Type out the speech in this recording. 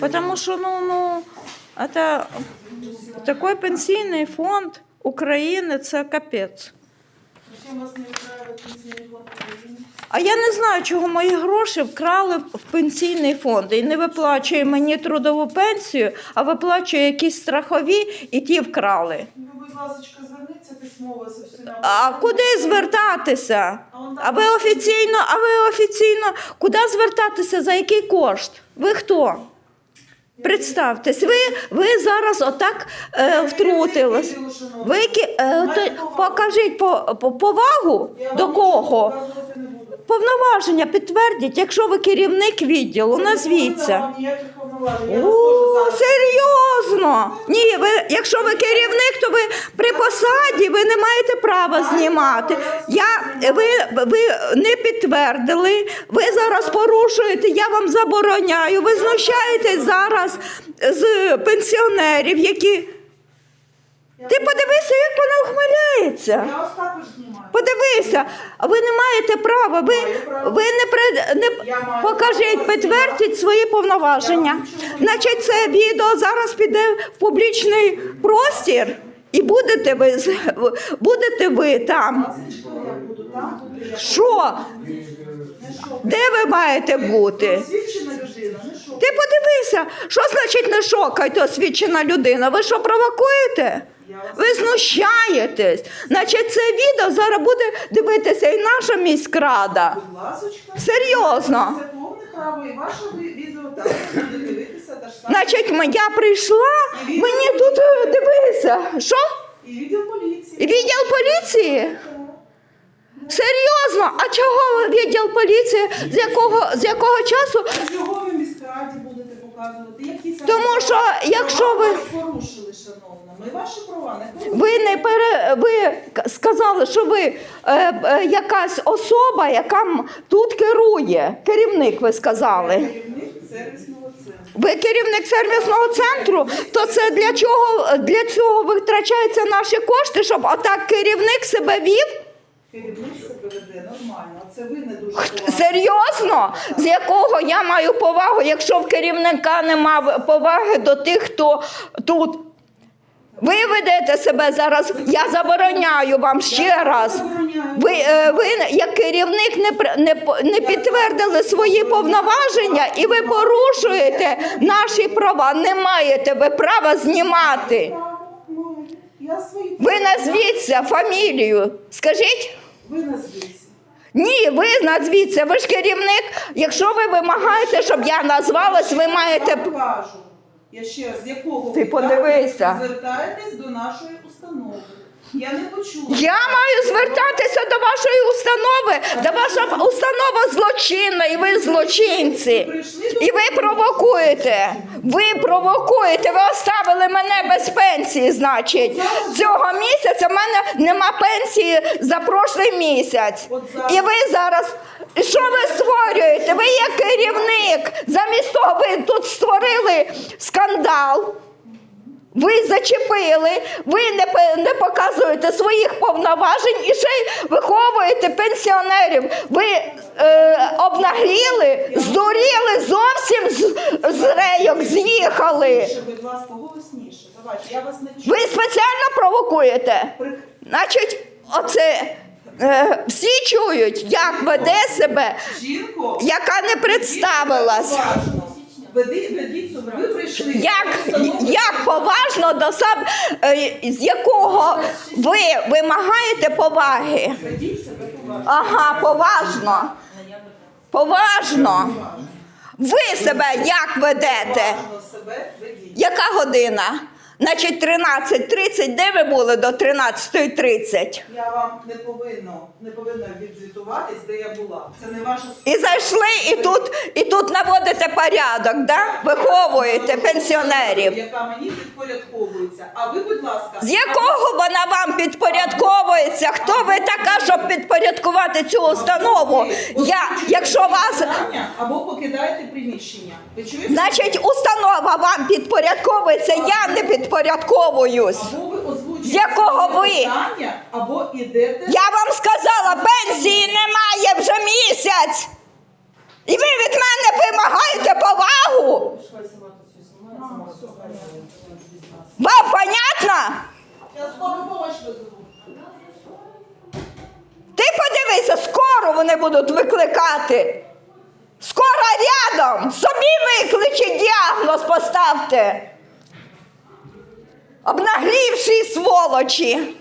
Потому что, ну, ну, это такой пенсійний фонд України, це капець. Чим вас не вкрали пенсійний фонд України? А я не знаю, чого мої гроші вкрали в пенсійний фонд і не виплачує мені трудову пенсію, а виплачує якісь страхові, і ті вкрали. Ну, будь ласка, зверніться письмово з всіма. А куди звертатися? А ви офіційно, а ви офіційно, куди звертатися? За який кошт? Ви хто? Представтесь, ви, ви зараз отак е, втрутились. Ви ки- е, то, покажіть по, по, повагу до кого? Повноваження підтвердіть, якщо ви керівник відділу, назвіться. О, серйозно? Ні, ви, якщо ви керівник, то ви при посаді ви не маєте права знімати. Я, ви, ви не підтвердили, ви зараз порушуєте, я вам забороняю. Ви знущаєтесь зараз з пенсіонерів, які. Ти подивися, як вона ухмиляється. Я вас також знімаю. Подивися, ви не маєте права. Ви, ви не, при, не покажіть, підтвердіть свої повноваження. Значить, це відео зараз піде в публічний простір, і будете ви з- будете ви там. Ласочка, я буду там, куди я Що? Де ви маєте бути? Освічена людина, не що. Ти подивися, що значить не шокайте освічена людина? Ви що провокуєте? Ви знущаєтесь. Значить, це відео зараз буде дивитися і наша міськрада. Будь ласочка. Серйозно. Це повне право, і ваше ви- відео також буде дивитися та ж саме. Значить, я прийшла, мені тут е, дивися. Що? І відділ поліції. Відділ поліції? Серйозно? А чого відділ поліції? З якого, з якого часу? А Чого ви міськраді будете показувати? Які саме Тому права? що, якщо ви- вас порушили, шановна. Ми ваші права не порушили. Ви не пере ви к- сказали, що ви е, е, якась особа, яка м- тут керує. Керівник, ви сказали. Керівник сервісного центру. Ви керівник сервісного центру, то це для чого для цього витрачаються наші кошти, щоб отак керівник себе вів? Керівник себе веде нормально, а це ви не дуже поважно. Серйозно? З якого я маю повагу, якщо в керівника нема поваги до тих, хто тут. Ви ведете себе зараз, я забороняю вам ще раз. Ви, е, ви як керівник не, пр- не, не підтвердили свої повноваження і ви порушуєте наші права. Не маєте ви права знімати. Я свої Ви назвіться фамілію. Скажіть? Ви назвіться. Ні, ви назвіться, ви ж керівник. Якщо ви вимагаєте, щоб я назвалась, ви маєте. Я кажу. Я ще раз, з якого Ти ви подивися. звертаєтесь до нашої установи. Я не почула. Я маю звертатися до вашої установи, та ваша установа злочинна, і ви злочинці. І ви провокуєте. Ви провокуєте. Ви оставили мене без пенсії, значить. Цього місяця в мене нема пенсії за прошлий місяць. І ви зараз. Що ви створюєте? Ви є керівник. Замість того ви тут створили скандал. Ви зачепили, ви не, не показуєте своїх повноважень і ще й виховуєте пенсіонерів. Ви е, обнагліли, здуріли, зовсім з, з рейок з'їхали. Будь ласка, голосніше. Я вас не чую. Ви спеціально провокуєте. Значить, оце е, всі чують, як веде себе, яка не представилась. ведіть прийшли. Як, як поважно до сам, е, з якого ви вимагаєте поваги? Ага, поважно. Поважно. Ви себе як ведете? Яка година? Значить, 13.30. Де ви були до 13.30? Я вам не повинно, не повинна відзвітуватись, де я була. Це не ваша І зайшли, і тут, і тут наводите порядок, да? виховуєте пенсіонерів. Яка мені підпорядковується. А ви, будь ласка, З якого вона вам підпорядковується? Хто ви така, щоб підпорядкувати цю установу? Я, Якщо вас або покидаєте приміщення, ви чуєте? Значить, установа вам підпорядковується, я не підпорядковуюсь. Або ви озвучуєте якого ви? питання, або ідете. Я вам сказала, пенсії немає вже місяць. І ви від мене вимагаєте повагу. Вам понятно? Я скоро помощь визову ти скоро вони будуть викликати. Скоро рядом. Собі викличе діагноз поставте. Обнаглівші сволочі.